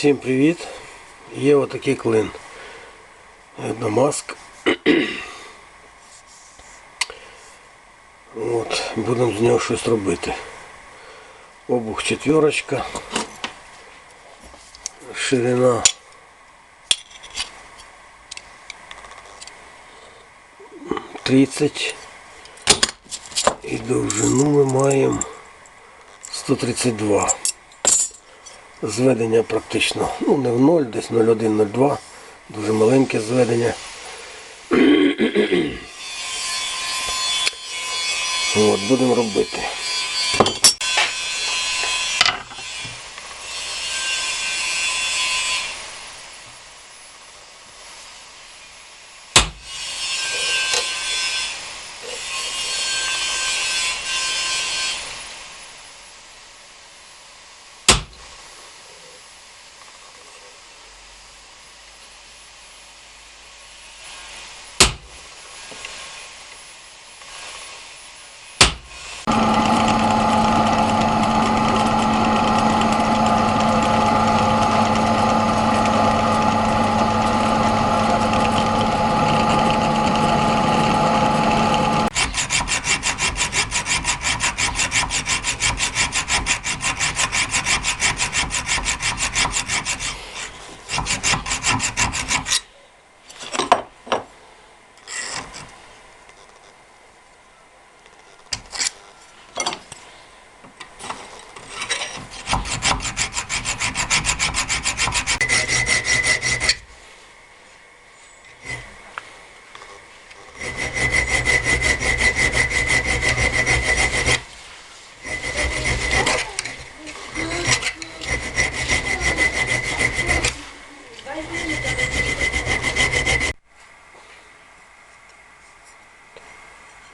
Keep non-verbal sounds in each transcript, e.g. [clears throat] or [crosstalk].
Всім привіт! Є отакий клин. Дамаск. [clears throat] От, будемо з нього щось робити. Обух четверочка. Ширина. Тридцять. І довжину ми маємо 132 зведення практично ну не в 0, десь 0,1-0,2, дуже маленьке зведення. [clears throat] От, будемо робити.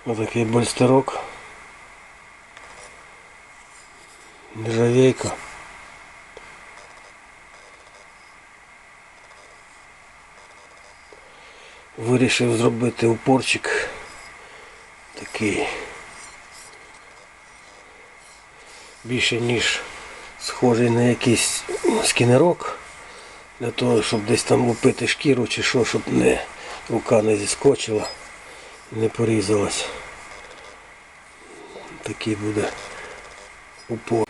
Отакий больстерок. Нержавейка. Вирішив зробити упорчик такий більше ніж схожий на якийсь скінерок. Для того, щоб десь там лупити шкіру чи що, щоб не рука не зіскочила не порізалась. Такий буде упор.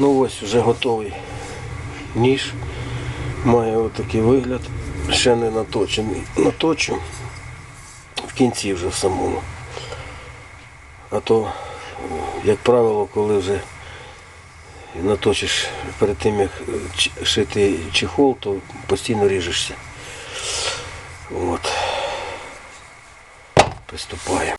Ну ось вже готовий ніж. Має отакий вигляд. Ще не наточений. Наточу в кінці вже в самому. А то, як правило, коли вже наточиш перед тим, як шити чехол, то постійно ріжешся. От. Приступаємо.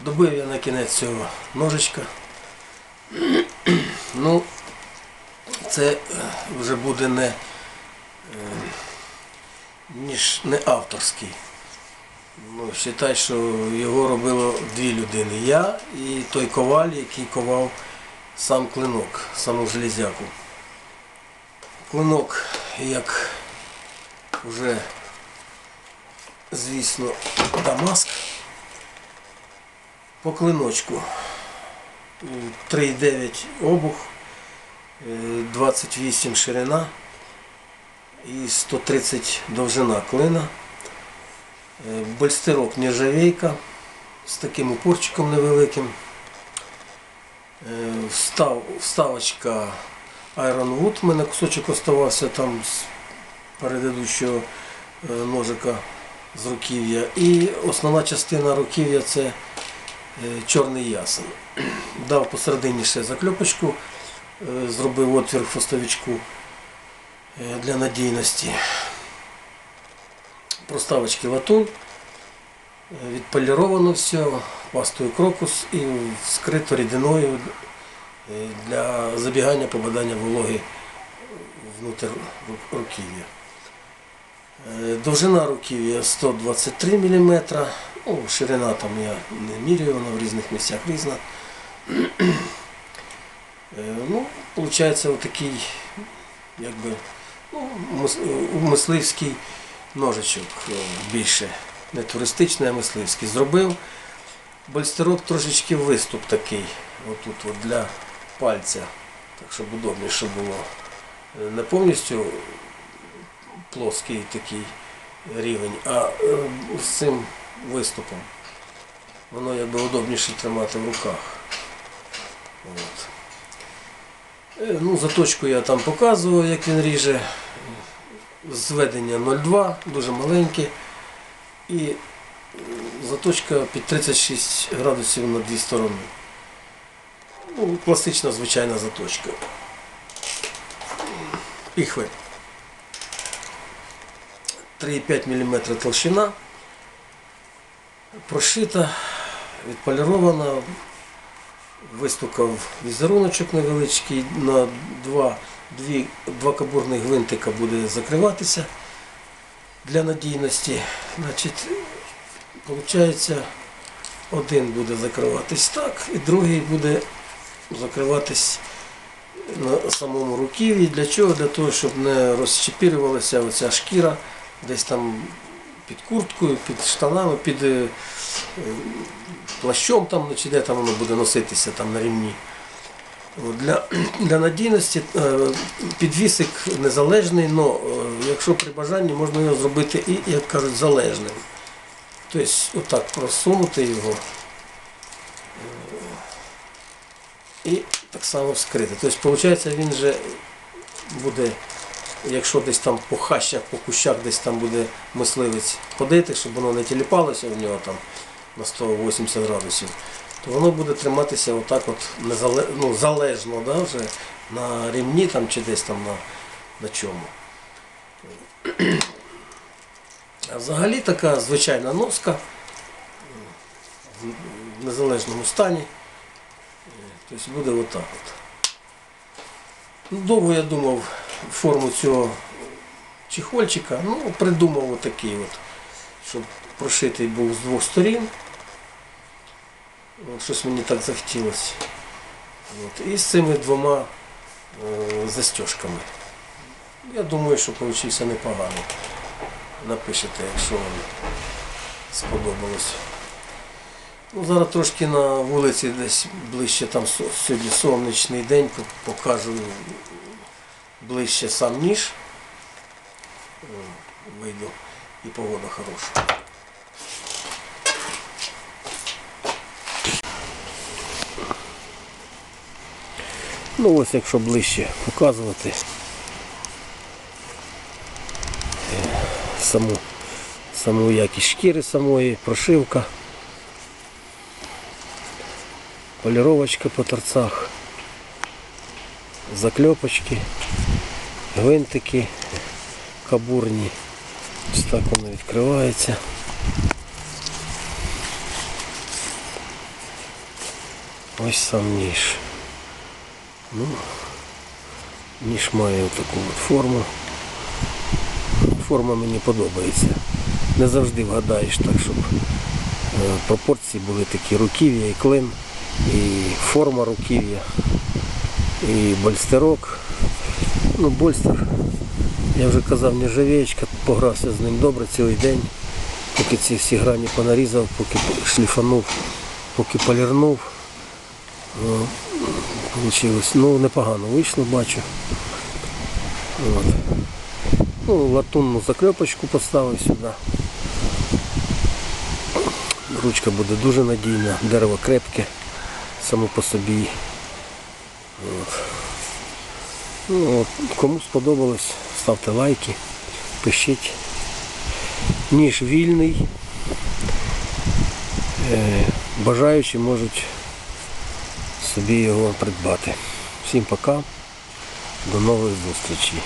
Добив я на кінець цього ножичка. [clears throat] Ну, це е, вже буде не, е, ніж не авторський. Ну, вважай, що його робило дві людини. Я і той коваль, який ковав сам клинок, саму железяку. Клинок, як вже, звісно, Дамаск. По клиночку. 3,9 обух, е, 28 ширина і 130 довжина клина. Е, Больстерок нержавейка з таким упорчиком невеликим. Е, Встав, вставочка Iron Wood, у мене кусочок оставався там з передидущого е, ножика з руків'я. І основна частина руків'я це е, чорний ясен. Дав посередині ще закльопочку, е, зробив отвір в хвостовичку е, для надійності. Проставочки латунь, е, відполіровано все, пастою крокус і скрито рідиною е, для забігання попадання вологи внутрь ру- руків'я. Е, Довжина руків'я 123 мм, ну, ширина там я не міряю, вона в різних місцях різна. Е, Ну, виходить, отакий, якби, ну, мисливський ножичок е, більше. Не туристичний, а мисливський. Зробив. Больстерок трошечки виступ такий, отут от для пальця, так щоб удобніше було. Е, Не повністю плоский такий рівень, а з цим виступом. Воно якби удобніше тримати в руках. От. Е, Ну, заточку я там показував, як він ріже. Зведення 0,2, дуже маленьке. І е, заточка під 36 градусів на дві сторони. Ну, класична звичайна заточка. Піхви. 3,5 мм толщина. Прошита, відполірована, вистукав візеруночок невеличкий, на два, дві, два кабурних гвинтика буде закриватися для надійності. Значить, виходить, один буде закриватись так, і другий буде закриватись на самому руків'ї. Для чого? Для того, щоб не розчепірювалася оця шкіра десь там під курткою, під штанами, під е, плащом там, ну, чи де там воно буде носитися там на рівні. Для, [clears throat] для надійності е, підвісик незалежний, але якщо при бажанні можна його зробити і, як кажуть, залежним. Тобто отак просунути його е, і так само вскрити. Тобто, виходить, він вже буде, якщо десь там по хащах, по кущах десь там буде мисливець ходити, щоб воно не тіліпалося в нього там на 180 градусів, то воно буде триматися отак от незале, ну, залежно да, вже на рівні там, чи десь там на, на чому. А взагалі така звичайна носка в незалежному стані. Тобто буде отак от. Ну, Довго я думав форму цього чехольчика, ну, придумав отакий от, щоб прошитий був з двох сторін. Щось мені так захотілося. От, і з цими двома е, застежками. Я думаю, що вийшло непогано. Напишете, якщо вам сподобалось. Ну, зараз трошки на вулиці десь ближче, там сьогодні сонячний день, по- покажу ближче сам ніж. Вийду і погода хороша. Ну ось якщо ближче показувати е, саму, саму якість шкіри самої, прошивка. полировочка по торцах, заклепочки, гвинтики кабурні. Ось так воно відкривається. Ось сам ніж. Ну, ніж має таку форму. Форма мені подобається. Не завжди вгадаєш так, щоб е, пропорції були такі руків'я і клин, і форма руків'я, і больстерок. Ну, больстер, я вже казав, нержавеєчка, погрався з ним добре цілий день, поки ці всі грані понарізав, поки шліфанув, поки полірнув. О, Получилось. Ну, непогано вийшло, бачу. От. Ну, латунну заклепочку поставив сюди. Ручка буде дуже надійна, дерево крепке, само по собі. От. Ну, кому сподобалось, ставте лайки, пишіть. Ніж вільний. Е, бажаючі можуть собі його придбати. Всім пока, до нових зустрічей.